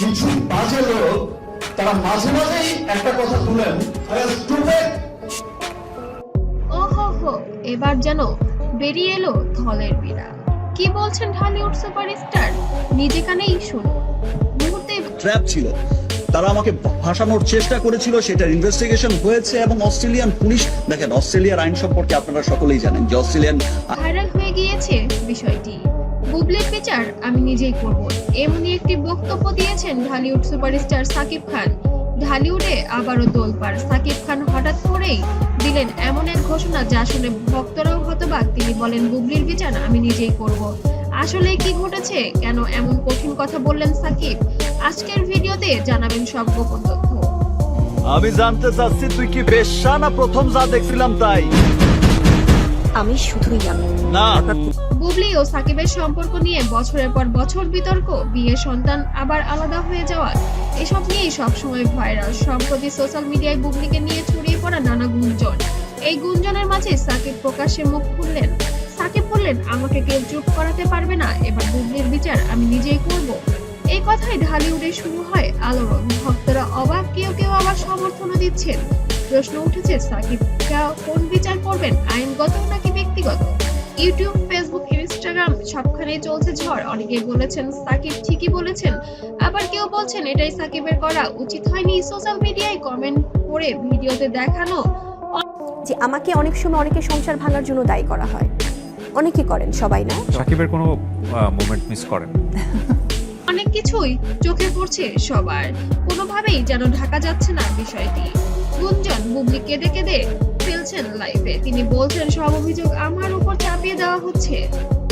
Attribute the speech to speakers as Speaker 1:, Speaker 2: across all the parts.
Speaker 1: কিছু বাজে লোক তারা মাঝে মাঝেই একটা কথা তুলেন।
Speaker 2: ওহো হো এবার যেন বেরিয়ে এলো থলের বিড়াল। কি বলছেন ঢালিউড সুপারস্টার? নিজে কানেই শুনুন। মুহূর্তে
Speaker 3: ট্র্যাপ ছিল। তারা আমাকে ভাসানোর চেষ্টা করেছিল সেটার ইনভেস্টিগেশন হয়েছে এবং অস্ট্রেলিয়ান পুলিশ দেখেন অস্ট্রেলিয়ার আইন সম্পর্কে আপনারা সকলেই জানেন যে অস্ট্রেলিয়ান
Speaker 2: ভাইরাল হয়ে গিয়েছে বিষয়টি। বুবলির বিচার আমি নিজেই করব। এমনই একটি বক্তব্য দিয়েছেন ঢালিউড সুপারস্টার সাকিব খান। ঢালিউডে আবারও দোলপার সাকিব খান হঠাৎ করেই দিলেন এমন এক ঘোষণা যা শুনে ভক্তরাও হতবাক। তিনি বলেন, বুবলির বিচার আমি নিজেই করব। আসলে কি ঘটেছে? কেন এমন কঠিন কথা বললেন সাকিব? আজকের ভিডিওতে জানাবেন সব গোপন তথ্য।
Speaker 3: আমি জানতে চাচ্ছি, তুই কি বেশ্যা না প্রথম যা দেখছিলাম তাই।
Speaker 4: আমি শুধুই আমি।
Speaker 3: না।
Speaker 2: বুবলি ও সাকিবের সম্পর্ক নিয়ে বছরের পর বছর বিতর্ক বিয়ে সন্তান আবার আলাদা হয়ে যাওয়া। এসব নিয়েই সবসময় ভাইরাল। সম্প্রতি সোশ্যাল মিডিয়ায় বুবলিকে নিয়ে ছড়িয়ে পড়া নানা গুঞ্জন। এই গুঞ্জনের মাঝে সাকিব প্রকাশ্যে মুখ খুললেন। সাকিব বললেন আমাকে কেউ চুপ করাতে পারবে না। এবার বুবলির বিচার আমি নিজেই করব। এই কথাই ঢালিউডে শুরু হয় আলোড়ন। ভক্তরা অবাক কেউ কেউ আবার সমর্থনও দিচ্ছেন। প্রশ্ন উঠেছে সাকিব কোন বিচার করবেন? আইনগত নাকি ব্যক্তিগত? ইউটিউব ফেসবুক ইনস্টাগ্রাম সবখানেই চলছে ঝড়। অনেকেই বলেছেন সাকিব ঠিকই বলেছেন। আবার কেউ বলছেন এটাই সাকিবের করা উচিত হয়নি সোশ্যাল মিডিয়ায় কমেন্ট করে ভিডিওতে দেখানো।
Speaker 4: যে আমাকে অনেক সময় অনেকে সংসার ভাঙার জন্য দায়ী করা হয়। অনেকে করেন সবাই না?
Speaker 5: সাকিবের কোনো মোমেন্ট মিস করেন।
Speaker 2: অনেক কিছুই চোখে পড়ছে সবার। কোনোভাবেই যেন ঢাকা যাচ্ছে না বিষয়টি। গুঞ্জন বুবলি কেঁদে কেঁদে ফেলছেন লাইভে তিনি বলছেন, সব অভিযোগ আমার উপর চাপিয়ে দেওয়া হচ্ছে।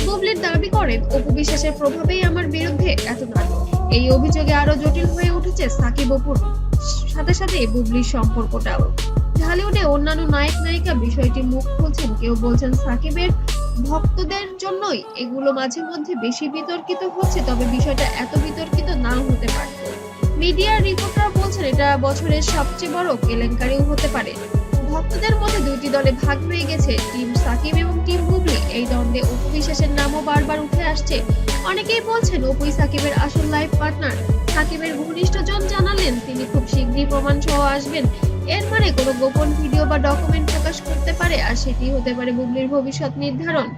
Speaker 2: বুবলির দাবি করেন অপু বিশ্বাসের প্রভাবেই আমার বিরুদ্ধে এত নাটক। এই অভিযোগে আরও জটিল হয়ে উঠেছে সাকিব অপুর সাথে সাথে বুবলির সম্পর্কটাও। ঢালিউডে অন্যান্য নায়ক, নায়িকা বিষয়টি মুখ খুলছেন। কেউ বলছেন, সাকিবের ভক্তদের জন্যই এগুলো মাঝে মধ্যে বেশি বিতর্কিত হচ্ছে, তবে বিষয়টা এত বিতর্কিত নাও হতে পারত মিডিয়ার রিপোর্টার বলছেন এটা বছরের সবচেয়ে বড় কেলেঙ্কারিও হতে পারে। ভক্তদের মধ্যে দুইটি দলে ভাগ হয়ে গেছে। টিম সাকিব এবং টিম বুবলি এই দ্বন্দ্বে অপু বিশ্বাসের নামও বারবার উঠে আসছে। অনেকেই বলছেন অপুই সাকিবের আসল লাইফ পার্টনার। সাকিবের ঘনিষ্ঠজন জানালেন, তিনি খুব শীঘ্রই প্রমাণ সহ আসবেন। এর মানে কোনো গোপন ভিডিও বা ডকুমেন্ট প্রকাশ করতে পারে, আর সেটি হতে পারে বুবলির ভবিষ্যৎ নির্ধারণ।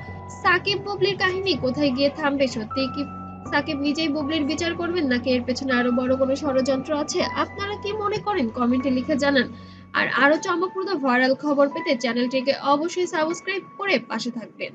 Speaker 2: সাকিব, বুবলির কাহিনী কোথায় গিয়ে থামবে সত্যি কি সাকিব নিজেই বুবলির বিচার করবেন নাকি এর পেছনে আরও বড় কোনো ষড়যন্ত্র আছে? আপনারা কি মনে করেন? কমেন্টে লিখে জানান। আর আরও চমকপ্রদ ভাইরাল খবর পেতে চ্যানেলটিকে অবশ্যই সাবস্ক্রাইব করে পাশে থাকবেন।